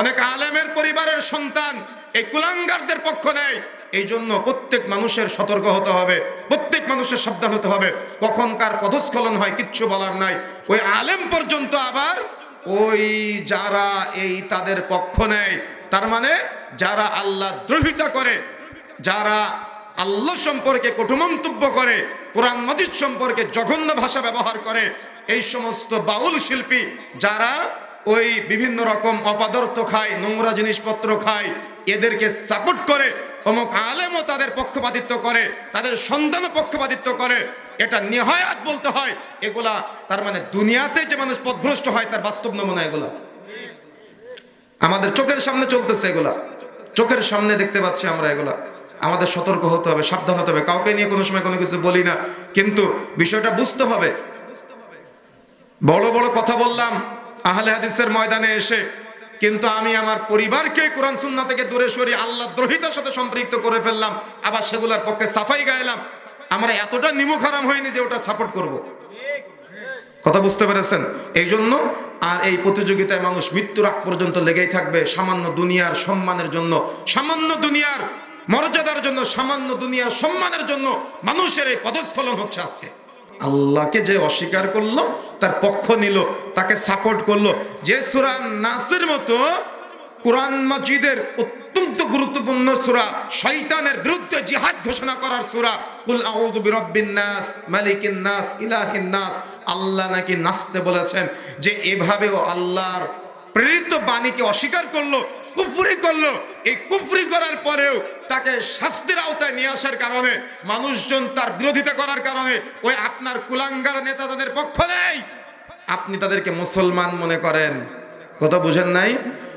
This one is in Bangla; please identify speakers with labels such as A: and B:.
A: অনেক আলেমের পরিবারের সন্তান এই কুলাঙ্গারদের পক্ষ নেয়। এই জন্য প্রত্যেক মানুষের সতর্ক হতে হবে, প্রত্যেক মানুষের সাবধান হতে হবে। কখন কার পদস্খলন হয়, কিচ্ছু বলার নাই। ওই আলেম পর্যন্ত আবার ওই যারা এই তাদের পক্ষ নেয়, তার মানে যারা আল্লাহ দ্রোহিতা করে, যারা আল্লাহ সম্পর্কে কটু মন্তব্য করে, কোরআন মজিদ সম্পর্কে জঘন্য ভাষা ব্যবহার করে, এই সমস্ত বাউল শিল্পী যারা ওই বিভিন্ন রকম অপদার্থ খায়, নোংরা জিনিসপত্র খায়, এদেরকে সাপোর্ট করে, অমুক আলেমও তাদের পক্ষপাতিত্ব করে, তাদের সন্তানও পক্ষপাতিত্ব করে। এটা নিহায়াত বলতে হয়। এগুলা তার মানে দুনিয়াতে যে মানুষ পথভ্রষ্ট হয়, তার বাস্তব নমুনা এগুলা। আমাদের চোখের সামনে চলতেছে এগুলা। চোখের সামনে দেখতে পাচ্ছি আমরা এগুলা। আমাদের সতর্ক হতে হবে, সাবধান হতে হবে। কাউকে নিয়ে কোনো সময় কোনো কিছু বলি না। কিন্তু বিষয়টা বুঝতে হবে। বড় বড় কথা বললাম আহলে হাদিসের ময়দানে এসে, কিন্তু আমি আমার পরিবারকে কোরআন সুন্না থেকে দূরে সরিয়ে আল্লাহ দ্রোহিতার সাথে সম্পৃক্ত করে ফেললাম, আবার সেগুলোর পক্ষে সাফাই গাইলাম। আমরা এতটা নিমুখ হারাম হয়নি যে ওটা সাপোর্ট করব। কথা বুঝতে পেরেছেন? এই জন্য আর এই প্রতিযোগিতায় মানুষ মৃত্যুর আগ পর্যন্ত লেগেই থাকবে সামান্য দুনিয়ার সম্মানের জন্য। সামান্য দুনিয়ার মর্যাদার জন্য, সামান্য দুনিয়ার সম্মানের জন্য মানুষের এই পদস্খলন হচ্ছে আজকে। আল্লাহকে যে অস্বীকার করল, তার পক্ষ নিল, তাকে সাপোর্ট করল। যে সুরা নাসের মতো কোরআন মাজিদের অত্যন্ত গুরুত্বপূর্ণ সুরা, শয়তানের বিরুদ্ধে জিহাদ ঘোষণা করার সুরা, কুল আউযু বিরাব্বিন নাস, মালিকিন নাস, ইলাহিন নাস, আল্লাহ নাকি নাচতে বলেছেন যে এভাবেও আল্লাহর প্রেরিত বাণীকে অস্বীকার করল, কুফরি করল। এই কুফরি করার পরেও তাকে শাস্তির আওতায় নিয়ে আসার কারণে, মানুষজন তার বিরোধিতা করার কারণে ওই আপনার কুলাঙ্গার নেতা তাদের পক্ষ নেই। আপনি তাদেরকে মুসলমান মনে করেন। কথা বুঝেন নাই?